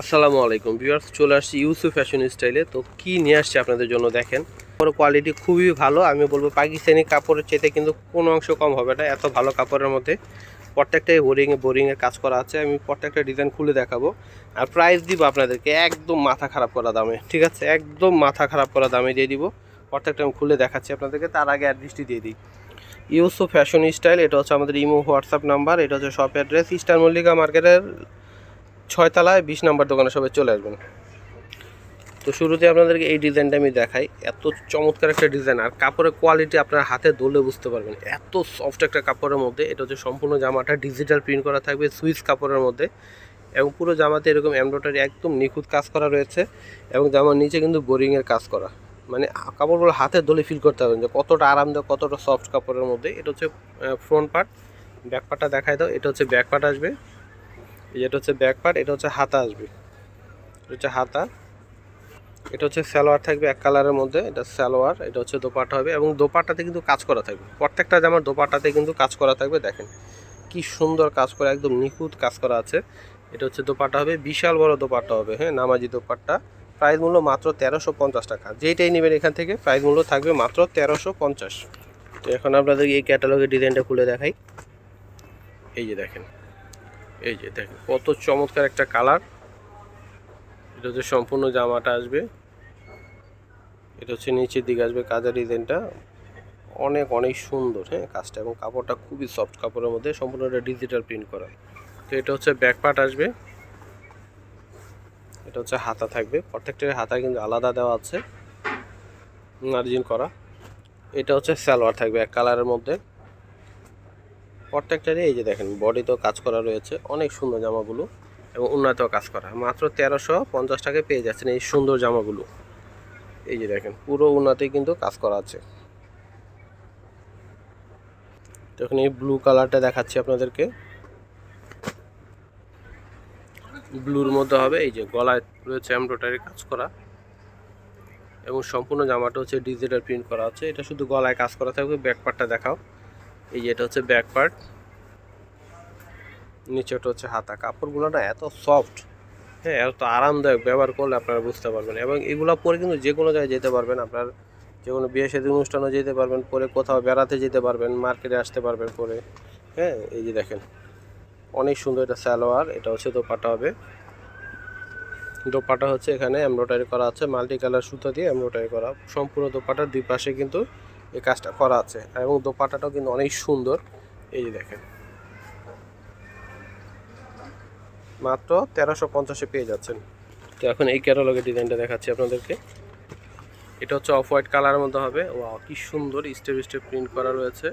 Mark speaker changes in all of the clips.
Speaker 1: আসসালামু আলাইকুম ভিউয়ার্স, চলে আসছি ইউসু ফ্যাশন স্টাইলে তো কি নিয়ে আসছে আপনাদের জন্য দেখেন। কাপড়ের কোয়ালিটি খুবই ভালো, আমি বলব পাকিস্তানি কাপড়ের চেতে কিন্তু কোনো অংশ কম হবে না, এত ভালো কাপড়ের মধ্যে। প্রত্যেকটাই বোরিংয়ে বোরিংয়ের কাজ করা আছে, আমি প্রত্যেকটা ডিজাইন খুলে দেখাবো। আর প্রাইস দিব আপনাদেরকে, একদম মাথা খারাপ করা দামে, ঠিক আছে? একদম মাথা খারাপ করা দামে দিয়ে দিব। প্রত্যেকটা আমি খুলে দেখাচ্ছি আপনাদেরকে, তার আগে অ্যাড্রেসটি দিয়ে দিই। ইউসুফ ফ্যাশন স্টাইল এটা হচ্ছে আমাদের ইমো হোয়াটসঅ্যাপ নাম্বার এটা হচ্ছে শপ অ্যাড্রেস ইস্টার মল্লিকা মার্কেটের ছয়তলায় বিশ নাম্বার দোকানে সবাই চলে আসবেন। তো শুরুতে আপনাদেরকে এই ডিজাইনটা আমি দেখাই। এত চমৎকার একটা ডিজাইন। আর কাপড়ের কোয়ালিটি আপনার হাতে ধরলে বুঝতে পারবেন। এত সফট একটা কাপড়ের মধ্যে, এটা হচ্ছে সম্পূর্ণ জামাটা ডিজিটাল প্রিন্ট করা থাকবে সুইচ কাপড়ের মধ্যে। এবং পুরো জামাতে এরকম এমব্রয়ডারি একদম নিখুঁত কাজ করা রয়েছে। এবং জামার নিচে কিন্তু বোরিংয়ের কাজ করা। মানে কাপড়গুলো হাতে ধরে ফিল করতে পারবেন যে কতটা আরামদায়ক, কতটা সফট কাপড়ের মধ্যে। এটা হচ্ছে ফ্রন্ট পার্ট ব্যাক পার্টটা দেখাই দাও। এটা হচ্ছে ব্যাক পার্ট আসবে। এটা হচ্ছে ব্যাক পার্ট এটা হচ্ছে হাতা আসবে। এটা হচ্ছে হাতা। এটা হচ্ছে সালোয়ার থাকবে এক কালারের মধ্যে, এটা সালোয়ার, এটা হচ্ছে দোপাটা হবে এবং দোপাটাতে কিন্তু কাজ করা থাকবে। প্রত্যেকটা জামার দোপাটাতে কিন্তু কাজ করা থাকবে, দেখেন কি সুন্দর কাজ করা, একদম নিখুঁত কাজ করা আছে। এটা হচ্ছে দোপাটা হবে, বিশাল বড় দোপাটা হবে হ্যাঁ নামাজি দোপাট্টা। প্রাইস মূল্য মাত্র তেরোশো পঞ্চাশ টাকা। যেইটাই নেবেন এখান থেকে প্রাইস মূল্য থাকবে মাত্র তেরোশো পঞ্চাশ। তো এখন আপনাদের এই ক্যাটালগের ডিজাইনটা খুলে দেখাই। এই যে দেখেন। এই যে দেখেন, কত চমৎকার একটা কালার। এটা হচ্ছে সম্পূর্ণ জামাটা আসবে। এটা হচ্ছে নিচের দিকে আসবে কাজের ডিজাইনটা। অনেক অনেক সুন্দর হ্যাঁ কাজটা। এবং কাপড়টা খুবই সফট কাপড়ের মধ্যে, সম্পূর্ণ এটা ডিজিটাল প্রিন্ট করা। তো এটা হচ্ছে ব্যাক পার্ট আসবে। এটা হচ্ছে হাতা থাকবে। প্রত্যেকটার হাতা কিন্তু আলাদা দেওয়া আছে। মার্জিন করা। এটা হচ্ছে সালোয়ার থাকবে এক কালারের মধ্যে। প্রত্যেকটারই এই যে দেখেন বডিতেও কাজ করা রয়েছে, অনেক সুন্দর জামাগুলো এবং উন্নতও কাজ করা। মাত্র তেরোশো পঞ্চাশ টাকায় পেয়ে যাচ্ছেন এই সুন্দর জামাগুলো। এই যে দেখেন, পুরো উন্নতি কিন্তু কাজ করা আছে। তখন এই ব্লু কালারটা দেখাচ্ছি আপনাদেরকে। ব্লুর মধ্যে হবে এই যে গলায় রয়েছে এমব্রয়ডারি কাজ করা এবং সম্পূর্ণ জামাটা হচ্ছে ডিজিটাল প্রিন্ট করা আছে। এটা শুধু গলায় কাজ করা থাকবে ব্যাক পার্টটা দেখাও। এই যে এটা হচ্ছে ব্যাক পার্ট নিচেটা হচ্ছে হাতা। কাপড়গুলো না এত সফট হ্যাঁ এত আরামদায়ক ব্যবহার করলে আপনারা বুঝতে পারবেন। এবং এগুলো পরে কিন্তু যে কোনো জায়গায় যেতে পারবেন আপনার যে কোনো বিয়ে সাথে অনুষ্ঠানও যেতে পারবেন, পরে কোথাও বেড়াতে যেতে পারবেন, মার্কেটে আসতে পারবেন পরে। হ্যাঁ এই যে দেখেন, অনেক সুন্দর এটা সালোয়ার, এটা হচ্ছে দোপাটা হবে। দোপাটা হচ্ছে এখানে এমব্রয়ডারি করা আছে মাল্টি কালার সুতো দিয়ে এমব্রয়ডারি করা। সম্পূর্ণ দোপাটার দুই পাশে কিন্তু এই কাজটা করা আছে। এবং দোপাটাটাও কিন্তু অনেক সুন্দর। এই যে দেখেন। মাত্র তেরোশো পঞ্চাশে পেয়ে যাচ্ছেন। তো এখন এই ক্যাটালগের ডিজাইনটা দেখাচ্ছি আপনাদেরকে। এটা হচ্ছে অফ হোয়াইট কালারের মধ্যে হবে। ও কি সুন্দর স্টেপ স্টেপ প্রিন্ট করা রয়েছে।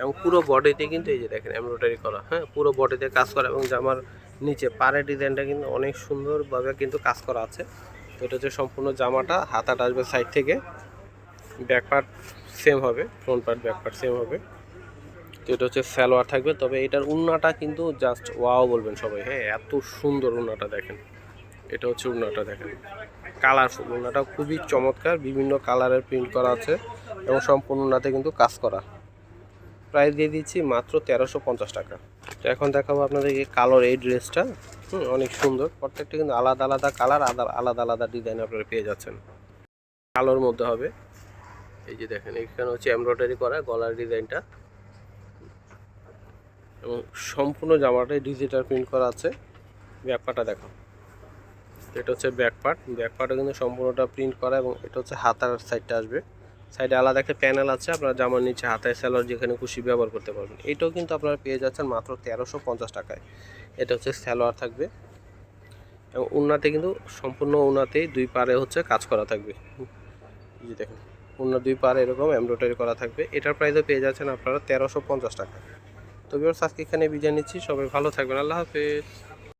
Speaker 1: এবং পুরো বডিতে কিন্তু এই যে দেখেন, এমব্রয়ডারি করা। হ্যাঁ পুরো বডিতে কাজ করা এবং জামার নিচে পাড়ের ডিজাইনটা কিন্তু অনেক সুন্দরভাবে কিন্তু কাজ করা আছে। তো এটা হচ্ছে সম্পূর্ণ জামাটা, হাতাটা আসবে সাইড থেকে। ব্যাক পার্ট সেম হবে front part back part same হবে। তো এটা হচ্ছে সালোয়ার থাকবে, তবে এটার উন্নাটা কিন্তু জাস্ট ওয়াও বলবেন সবাই হ্যাঁ এত সুন্দর উন্নাটা দেখেন। এটা হচ্ছে উন্নাটা দেখেন। কালারফুল উন্নাটা খুবই চমৎকার, বিভিন্ন কালারের প্রিন্ট করা আছে এবং সম্পূর্ণ উন্নাতে কিন্তু কাজ করা। প্রাইস দিয়ে দিচ্ছি মাত্র তেরোশো পঞ্চাশ টাকা। তো এখন দেখাবো আপনাদেরকে কালোর এই ড্রেসটা হুম, অনেক সুন্দর। প্রত্যেকটা কিন্তু আলাদা আলাদা কালার, আলাদা আলাদা ডিজাইন আপনারা পেয়ে যাচ্ছেন। কালোর মধ্যে হবে। এই যে দেখেন, এখানে হচ্ছে এমব্রয়ডারি করা, গলার ডিজাইনটা। এবং সম্পূর্ণ জামাটাই ডিজিটাল প্রিন্ট করা আছে। ব্যাকপাটা দেখো। এটা হচ্ছে ব্যাকপার্ট। ব্যাকপার্টে কিন্তু সম্পূর্ণটা প্রিন্ট করা এবং এটা হচ্ছে হাতার সাইডটা আসবে। সাইডে আলাদা একটা প্যানেল আছে, আপনারা জামার নিচে হাতায় স্যালোয়ার যেখানে খুশি ব্যবহার করতে পারবেন। এটাও কিন্তু আপনারা পেয়ে যাচ্ছেন মাত্র তেরোশো পঞ্চাশ টাকায়। এটা হচ্ছে স্যালোয়ার থাকবে। এবং উন্নাতে কিন্তু সম্পূর্ণ উন্নাতেই দুই পারে হচ্ছে কাজ করা থাকবে। দেখুন। উন্না দুই পার এরকম এমব্রয়ডারি করা থাকবে। এটার প্রাইসও পেয়ে যাচ্ছেন আপনারা তেরোশো পঞ্চাশ টাকা। তবে ওর আজকে এখানে বিদায় নিচ্ছি। সবাই ভালো থাকবেন। আল্লাহ হাফেজ।